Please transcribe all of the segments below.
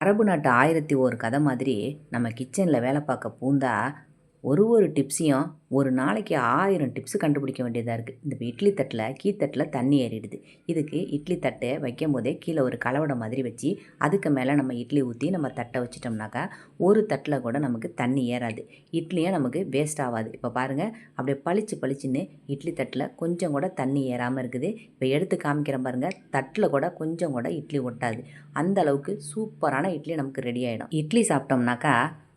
அரபு நாட்டு ஆயிரத்தி ஒரு கதை மாதிரி நம்ம கிச்சனில் வேலை பார்க்க பூந்தா ஒரு ஒரு டிப்ஸையும் ஒரு நாளைக்கு ஆயிரம் டிப்ஸு கண்டுபிடிக்க வேண்டியதாக இருக்குது இந்த இப்போ இட்லி தட்டில் கீத்தட்டில் தண்ணி ஏறிடுது. இதுக்கு இட்லி தட்டை வைக்கும் போதே கீழே ஒரு கலவடை மாதிரி வச்சு அதுக்கு மேலே நம்ம இட்லி ஊற்றி நம்ம தட்டை வச்சிட்டோம்னாக்கா ஒரு தட்டில் கூட நமக்கு தண்ணி ஏறாது. இட்லியும் நமக்கு வேஸ்ட் ஆகாது. இப்போ பாருங்கள் அப்படியே பளிச்சு பளிச்சுன்னு இட்லி தட்டில் கொஞ்சம் கூட தண்ணி ஏறாமல் இருக்குது. இப்போ எடுத்து காமிக்கிறேன் பாருங்கள் தட்டில் கூட கொஞ்சம் கூட இட்லி ஒட்டாது. அந்த அளவுக்கு சூப்பரான இட்லி நமக்கு ரெடி ஆகிடும் இட்லி சாப்பிட்டோம்னாக்கா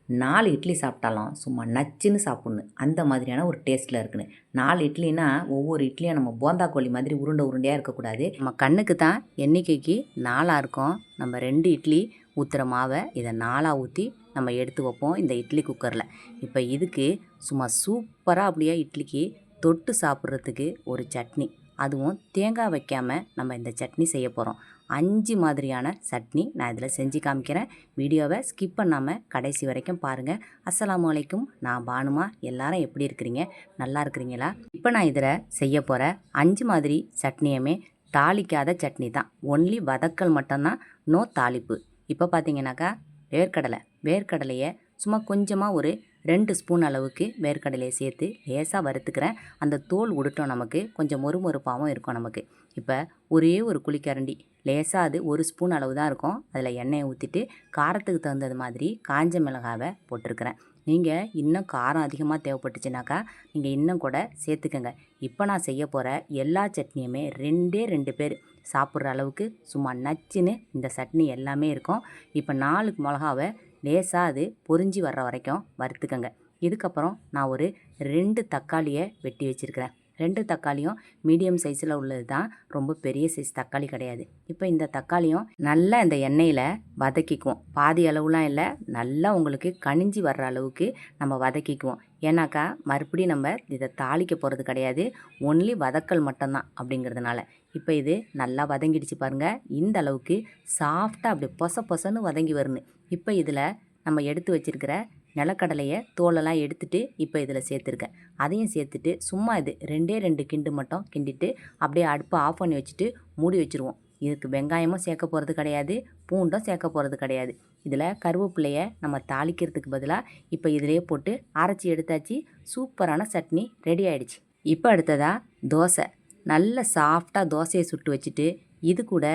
நாலு இட்லி சாப்பிட்டாலும் சும்மா நச்சுன்னு சாப்பிட்ணும். அந்த மாதிரியான ஒரு டேஸ்ட்டில் இருக்குன்னு. நாலு இட்லினா ஒவ்வொரு இட்லியும் நம்ம போந்தா கோழி மாதிரி உருண்டை உருண்டையாக இருக்கக்கூடாது. நம்ம கண்ணுக்கு தான் எண்ணிக்கைக்கு நாலாக இருக்கும். நம்ம ரெண்டு இட்லி ஊற்றுற மாவை இதை நாலாக ஊற்றி நம்ம எடுத்து வைப்போம் இந்த இட்லி குக்கரில் இப்போ இதுக்கு சும்மா சூப்பராக அப்படியே இட்லிக்கு தொட்டு சாப்பிட்றதுக்கு ஒரு சட்னி. அதுவும் தேங்காய் வைக்காமல் நம்ம இந்த சட்னி செய்ய போகிறோம் அஞ்சு மாதிரியான சட்னி நான் இதில் செஞ்சு காமிக்கிறேன். வீடியோவை ஸ்கிப் பண்ணாமல் கடைசி வரைக்கும் பாருங்கள் அஸ்ஸலாமு வலைக்கும் நான் பானுமா எல்லாரும் எப்படி இருக்கிறீங்க? நல்லா இருக்கிறீங்களா? இப்போ நான் இதில் செய்ய போகிற அஞ்சு மாதிரி சட்னியுமே தாளிக்காத சட்னி தான். ஒன்லி வதக்கல் மட்டும்தான். நோ தாளிப்பு. இப்போ பார்த்தீங்கன்னாக்கா வேர்க்கடலை. வேர்க்கடலையை சும்மா கொஞ்சமாக ஒரு ரெண்டு ஸ்பூன் அளவுக்கு வேர்க்கடலையை சேர்த்து லேசாக வறுத்துக்கிறேன். அந்த தோல் உடுட்டோம் நமக்கு. கொஞ்சம் மொறுமொறுப்பாகவும் இருக்கும் நமக்கு. இப்போ ஒரே ஒரு குழிக்கரண்டி. லேசாக அது ஒரு ஸ்பூன் அளவு தான் இருக்கும். அதில் எண்ணெயை ஊற்றிட்டு காரத்துக்கு தகுந்தது மாதிரி காஞ்ச மிளகாவை போட்டிருக்கிறேன். நீங்கள் இன்னும் காரம் அதிகமாக தேவைப்பட்டுச்சுனாக்கா நீங்கள் இன்னும் கூட சேர்த்துக்கோங்க. இப்போ நான் செய்ய போகிற எல்லா சட்னியுமே ரெண்டே ரெண்டு பேர் சாப்பிட்ற அளவுக்கு சும்மா நச்சுன்னு இந்த சட்னி எல்லாமே இருக்கும். இப்போ நாலு மிளகாவை லேசாக அது பொறிஞ்சி வர்ற வரைக்கும் வறுத்துக்கங்க. இதுக்கப்புறம் நான் ஒரு ரெண்டு தக்காளியை வெட்டி வச்சுருக்கிறேன். ரெண்டு தக்காளியும் மீடியம் சைஸில் உள்ளது தான். ரொம்ப பெரிய சைஸ் தக்காளி கிடையாது. இப்போ இந்த தக்காளியும் நல்லா இந்த எண்ணெயில் வதக்கிக்குவோம். பாதி அளவுலாம் இல்லை. நல்லா உங்களுக்கு கனிஞ்சி வர்ற அளவுக்கு நம்ம வதக்கிக்குவோம். ஏன்னாக்கா மறுபடியும் நம்ம இதை தாளிக்க போகிறது கிடையாது. ஒன்லி வதக்கல் மட்டும்தான் அப்படிங்கிறதுனால. இப்போ இது நல்லா வதங்கிடுச்சு பாருங்கள் இந்த அளவுக்கு சாஃப்டாக அப்படி பொச பொசன்னு வதங்கி வரணும் இப்போ இதில் நம்ம எடுத்து வச்சிருக்கிற நிலக்கடலையை தோலெல்லாம் எடுத்துட்டு இப்போ இதில் சேர்த்துருக்கேன். அதையும் சேர்த்துட்டு சும்மா இது ரெண்டே ரெண்டு கிண்டு மட்டும் கிண்டிட்டு அப்படியே அடுப்பை ஆஃப் பண்ணி வச்சுட்டு மூடி வச்சுருவோம். இதுக்கு வெங்காயமும் சேர்க்க போகிறது கிடையாது. பூண்டும் சேர்க்க போகிறது கிடையாது. இதில் கருவேப்பிலையை நம்ம தாளிக்கிறதுக்கு பதிலாக இப்போ இதிலே போட்டு அரைச்சி எடுத்தாச்சு. சூப்பரான சட்னி ரெடி ஆயிடுச்சு. இப்போ அடுத்ததாக தோசை. நல்ல சாஃப்டாக தோசையை சுட்டு வச்சுட்டு இது கூட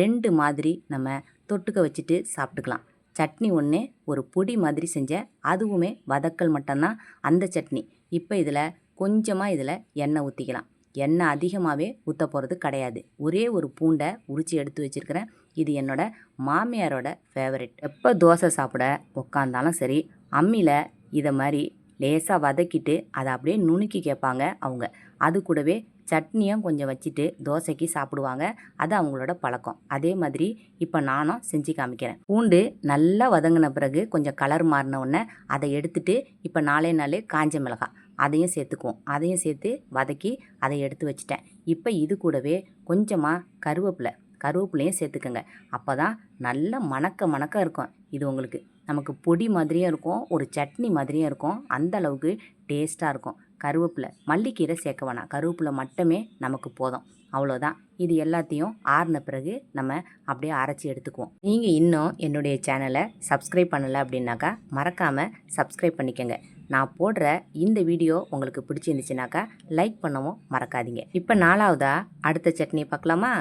ரெண்டு மாதிரி நம்ம தொட்டுக்க வச்சுட்டு சாப்பிட்டுக்கலாம். சட்னி ஒன்று ஒரு பொடி மாதிரி செஞ்சேன் அதுவுமே வதக்கல் மட்டும்தான் அந்த சட்னி. இப்போ இதில் கொஞ்சமாக இதில் எண்ணெய் ஊற்றிக்கலாம் எண்ணெய் அதிகமாகவே ஊற்ற போகிறது கிடையாது. ஒரே ஒரு பூண்டை உரித்து எடுத்து வச்சுருக்கிறேன். இது என்னோடய மாமியாரோட ஃபேவரெட் எப்போ தோசை சாப்பிட உக்காந்தாலும் சரி அம்மியில் இதை மாதிரி லேசாக வதக்கிட்டு அதை அப்படியே நுணுக்கி கேட்பாங்க அவங்க. அது கூடவே சட்னியும் கொஞ்சம் வச்சுட்டு தோசைக்கு சாப்பிடுவாங்க. அது அவங்களோட பழக்கம். அதே மாதிரி இப்போ நானும் செஞ்சு காமிக்கிறேன். பூண்டு நல்லா வதங்கின பிறகு கொஞ்சம் கலர் மாறின உடனே அதை எடுத்துட்டு இப்போ நாலே நாள் காஞ்ச மிளகாய் அதையும் சேர்த்துக்குவோம். அதையும் சேர்த்து வதக்கி அதை எடுத்து வச்சுட்டேன். இப்போ இது கூடவே கொஞ்சமாக கருவேப்பிலை கருவேப்பிலையும் சேர்த்துக்கோங்க. அப்போ தான் நல்ல மணக்க மணக்க இருக்கும். இது உங்களுக்கு நமக்கு பொடி மாதிரியும் இருக்கும் ஒரு சட்னி மாதிரியும் இருக்கும். அந்த அளவுக்கு டேஸ்ட்டாக இருக்கும். கருவேப்பிலை மல்லிக்கீரை சேர்க்க வேணாம். கருவேப்பிலை மட்டுமே நமக்கு போதும். அவ்வளோதான் இது எல்லாத்தையும் ஆறின பிறகு நம்ம அப்படியே அரைச்சி எடுத்துக்குவோம். நீங்கள் இன்னும் என்னுடைய சேனலை சப்ஸ்கிரைப் பண்ணலை அப்படின்னாக்கா மறக்காமல் சப்ஸ்கிரைப் பண்ணிக்கோங்க. நான் போடுற இந்த வீடியோ உங்களுக்கு பிடிச்சிருந்துச்சுனாக்கா லைக் பண்ணவும் மறக்காதீங்க. இப்போ நாலாவதா அடுத்த சட்னியை பார்க்கலாமா?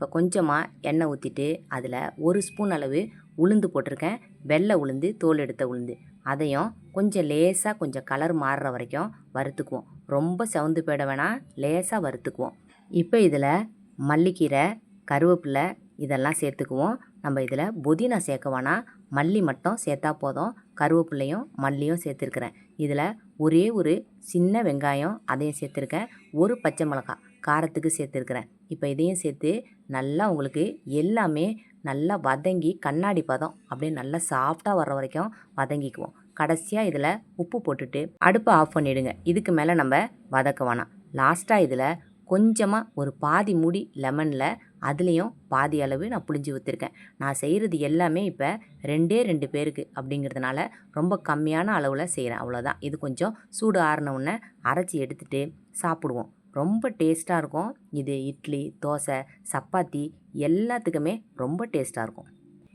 இப்போ கொஞ்சமாக எண்ணெய் ஊற்றிட்டு அதில் ஒரு ஸ்பூன் அளவு உளுந்து போட்டிருக்கேன். வெள்ளை உளுந்து தோல் எடுத்த உளுந்து. அதையும் கொஞ்சம் லேசாக கொஞ்சம் கலர் மாறுற வரைக்கும் வறுத்துக்குவோம். ரொம்ப செவந்து போயிட வேணாம் லேசாக வறுத்துக்குவோம். இப்போ இதில் மல்லிக்கீரை கருவேப்பிலை இதெல்லாம் சேர்த்துக்குவோம். நம்ம இதில் புதினா சேர்க்க வேணாம் மல்லி மட்டும் சேர்த்தா போதும். கருவேப்பிலையும் மல்லியும் சேர்த்துருக்குறேன். இதில் ஒரே ஒரு சின்ன வெங்காயம் அதையும் சேர்த்துருக்கேன். ஒரு பச்சை மிளகாய் காரத்துக்கு சேர்த்துருக்குறேன். இப்போ இதையும் சேர்த்து நல்லா உங்களுக்கு எல்லாமே நல்லா வதங்கி கண்ணாடி பதம் அப்படியே நல்லா சாஃப்டாக வர்ற வரைக்கும் வதங்கிக்குவோம். கடைசியாக இதில் உப்பு போட்டுட்டு அடுப்பை ஆஃப் பண்ணிவிடுங்க இதுக்கு மேலே நம்ம வதக்க வேணாம். லாஸ்ட்டாக இதில் கொஞ்சமாக ஒரு பாதி மூடி லெமனில் அதுலேயும் பாதி அளவு நான் புளிஞ்சு ஊற்றிருக்கேன் நான் செய்கிறது எல்லாமே இப்போ ரெண்டே ரெண்டு பேருக்கு அப்படிங்கிறதுனால ரொம்ப கம்மியான அளவில் செய்கிறேன் அவ்வளோதான் இது கொஞ்சம் சூடு ஆறின உடனே அரைச்சி எடுத்துகிட்டு சாப்பிடுவோம். ரொம்ப டேஸ்ட்டாக இருக்கும். இது இட்லி தோசை சப்பாத்தி எல்லாத்துக்குமே ரொம்ப டேஸ்ட்டாக இருக்கும்.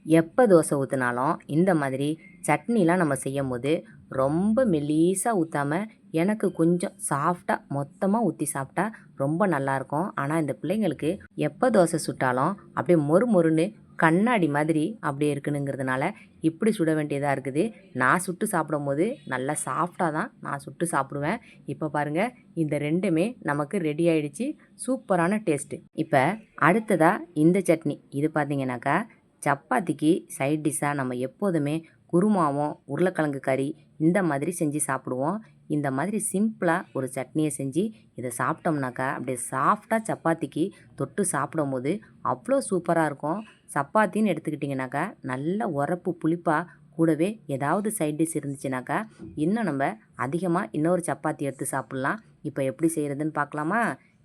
எப்போ தோசை ஊற்றினாலும் இந்த மாதிரி சட்னிலாம் நம்ம செய்யும் போது ரொம்ப மெலீஸாக ஊற்றாம எனக்கு கொஞ்சம் சாஃப்டாக மொத்தமாக ஊற்றி சாப்பிட்டா ரொம்ப நல்லாயிருக்கும் ஆனால் இந்த பிள்ளைங்களுக்கு எப்போ தோசை சுட்டாலும் அப்படியே மொறு மொறுன்னு கண்ணாடி மாதிரி அப்படியே இருக்குனுங்கிறதுனால இப்படி சுட வேண்டியதாக இருக்குது. நான் சுட்டு சாப்பிடும்போது நல்லா சாஃப்டாக தான் நான் சுட்டு சாப்பிடுவேன். இப்போ பாருங்கள் இந்த ரெண்டுமே நமக்கு ரெடி ஆயிடுச்சு. சூப்பரான டேஸ்ட்டு இப்போ அடுத்ததாக இந்த சட்னி. இது பார்த்தீங்கன்னாக்கா சப்பாத்திக்கு சைட் டிஷ்ஷாக நம்ம எப்போதுமே குருமாவும் உருளைக்கிழங்கு கறி இந்த மாதிரி செஞ்சு சாப்பிடுவோம். இந்த மாதிரி சிம்பிளாக ஒரு சட்னியை செஞ்சு இதை சாப்பிட்டோம்னாக்கா அப்படியே சாஃப்டாக சப்பாத்திக்கு தொட்டு சாப்பிடும்போது அவ்வளோ சூப்பராக இருக்கும். சப்பாத்தின்னு எடுத்துக்கிட்டிங்கனாக்கா நல்ல உரப்பு புளிப்பாக கூடவே ஏதாவது சைட் டிஷ் இருந்துச்சுனாக்கா இன்னும் நம்ம அதிகமாக இன்னொரு சப்பாத்தி எடுத்து சாப்பிட்லாம். இப்போ எப்படி செய்கிறதுன்னு பார்க்கலாமா?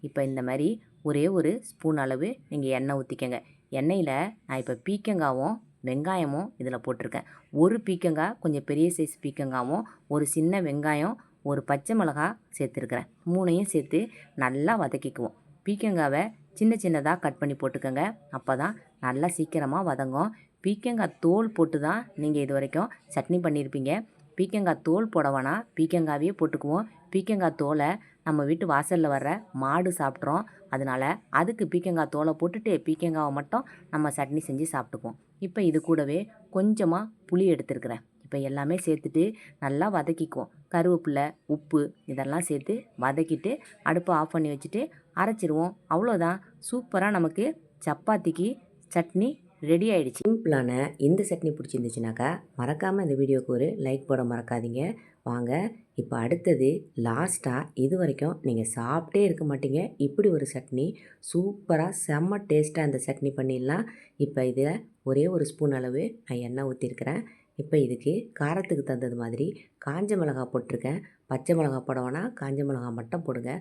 இப்போ இந்த மாதிரி ஒரே ஒரு ஸ்பூன் அளவு நீங்கள் எண்ணெய் ஊற்றிக்கங்க எண்ணெயில் நான் இப்போ பீக்கங்காவும் வெங்காயமும் இதில் போட்டிருக்கேன். ஒரு பீக்கங்காய் கொஞ்சம் பெரிய சைஸ் பீக்கங்காவும் ஒரு சின்ன வெங்காயம் ஒரு பச்சை மிளகா சேர்த்துருக்குறேன். மூணையும் சேர்த்து நல்லா வதக்கிக்குவோம். பீக்கங்காவை சின்ன சின்னதாக கட் பண்ணி போட்டுக்கோங்க. அப்போ தான் நல்லா சீக்கிரமாக வதங்கும். பீக்கங்காய் தோல் போட்டு தான் நீங்கள் இது வரைக்கும் சட்னி பண்ணியிருப்பீங்க பீக்கங்காய் தோல் போடவேனா பீக்கங்காவையே பீக்கங்காவே போட்டுக்குவோம். பீக்கங்காய் தோலை நம்ம வீட்டு வாசலில் வர்ற மாடு சாப்பிட்றோம். அதனால் அதுக்கு பீக்கங்காய் தோலை போட்டுட்டு பீக்கங்காவை மட்டும் நம்ம சட்னி செஞ்சு சாப்பிட்டுக்குவோம். இப்போ இது கூடவே கொஞ்சமாக புளி எடுத்துருக்குறேன். இப்போ எல்லாமே சேர்த்துட்டு நல்லா வதக்கிக்குவோம். கருவேப்பிலை உப்பு இதெல்லாம் சேர்த்து வதக்கிட்டு அடுப்பை ஆஃப் பண்ணி வச்சுட்டு அரைச்சிருவோம். அவ்வளோதான் சூப்பராக நமக்கு சப்பாத்திக்கு சட்னி ரெடி ஆகிடுச்சு சிம்பிளான இந்த சட்னி பிடிச்சிருந்துச்சுனாக்கா மறக்காமல் இந்த வீடியோக்கு ஒரு லைக் போட மறக்காதீங்க. வாங்க இப்போ அடுத்தது லாஸ்ட்டாக இது வரைக்கும் நீங்கள் சாப்பிட்டே இருக்க மாட்டீங்க. இப்படி ஒரு சட்னி சூப்பராக செம்ம டேஸ்ட்டாக இந்த சட்னி பண்ணிடலாம். இப்போ இதில் ஒரே ஒரு ஸ்பூன் அளவு நான் எண்ணெய் ஊற்றிருக்கிறேன் இப்போ இதுக்கு காரத்துக்கு தந்தது மாதிரி காஞ்ச மிளகா போட்டிருக்கேன். பச்சை மிளகா போட காஞ்ச மிளகா மட்டும் போடுங்க.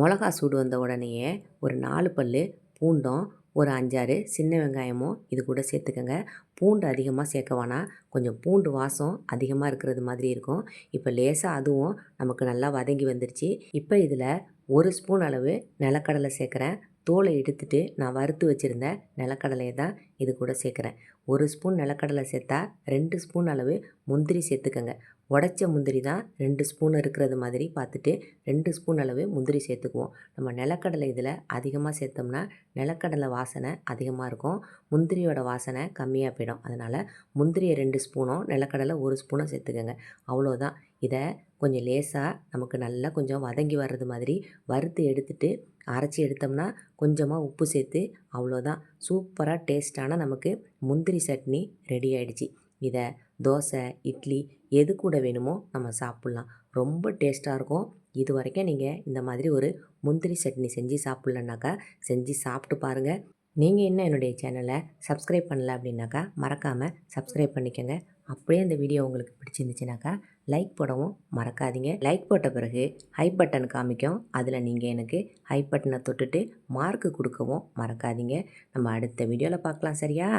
மிளகா சூடு வந்த உடனேயே ஒரு நாலு பல் பூண்டும் ஒரு அஞ்சாறு சின்ன வெங்காயமும் இது கூட சேர்த்துக்கோங்க. பூண்டு அதிகமாக சேர்க்க வேணாம் கொஞ்சம் பூண்டு வாசம் அதிகமாக இருக்கிறது மாதிரி இருக்கும். இப்போ லேசாக அதுவும் நமக்கு நல்லா வதங்கி வந்துருச்சு. இப்போ இதில் ஒரு ஸ்பூன் அளவு நிலக்கடலை சேர்க்குறேன். தோலை எடுத்துட்டு நான் வறுத்து வச்சுருந்த நிலக்கடலையை தான் இது கூட சேர்க்குறேன். ஒரு ஸ்பூன் நிலக்கடலை சேர்த்தா ரெண்டு ஸ்பூன் அளவு முந்திரி சேர்த்துக்கோங்க. உடச்ச முந்திரி தான் ரெண்டு ஸ்பூன் இருக்கிறது மாதிரி பார்த்துட்டு ரெண்டு ஸ்பூன் அளவு முந்திரி சேர்த்துக்குவோம். நம்ம நிலக்கடலை இதில் அதிகமாக சேர்த்தோம்னா நிலக்கடலை வாசனை அதிகமாக இருக்கும். முந்திரியோட வாசனை கம்மியாக போயிடும். அதனால் முந்திரியை ரெண்டு ஸ்பூனும் நிலக்கடலை ஒரு ஸ்பூனும் சேர்த்துக்கோங்க. அவ்வளோதான். இதை கொஞ்சம் லேசாக நமக்கு நல்லா கொஞ்சம் வதங்கி வர்றது மாதிரி வறுத்து எடுத்துகிட்டு அரைச்சி எடுத்தோம்னா கொஞ்சமாக உப்பு சேர்த்து அவ்வளோதான். சூப்பராக டேஸ்ட்டான நமக்கு முந்திரி சட்னி ரெடி ஆகிடுச்சி இதை தோசை இட்லி எது கூட வேணுமோ நம்ம சாப்பிட்லாம். ரொம்ப டேஸ்ட்டாக இருக்கும். இது வரைக்கும் நீங்கள் இந்த மாதிரி ஒரு முந்திரி சட்னி செஞ்சு சாப்பிட்லனாக்கா செஞ்சு சாப்பிட்டு பாருங்கள் நீங்கள் இன்னும் என்னுடைய சேனலை சப்ஸ்கிரைப் பண்ணல அப்படின்னாக்கா மறக்காமல் சப்ஸ்கிரைப் பண்ணிக்கோங்க. அப்படியே இந்த வீடியோ உங்களுக்கு பிடிச்சிருந்துச்சுனாக்கா லைக் போடவும் மறக்காதீங்க. லைக் போட்ட பிறகு ஹை பட்டன் காமிக்கும். அதில் நீங்கள் எனக்கு ஹை பட்டனை தொட்டுட்டு மார்க்கு கொடுக்கவும் மறக்காதீங்க. நம்ம அடுத்த வீடியோவில் பார்க்கலாம் சரியா?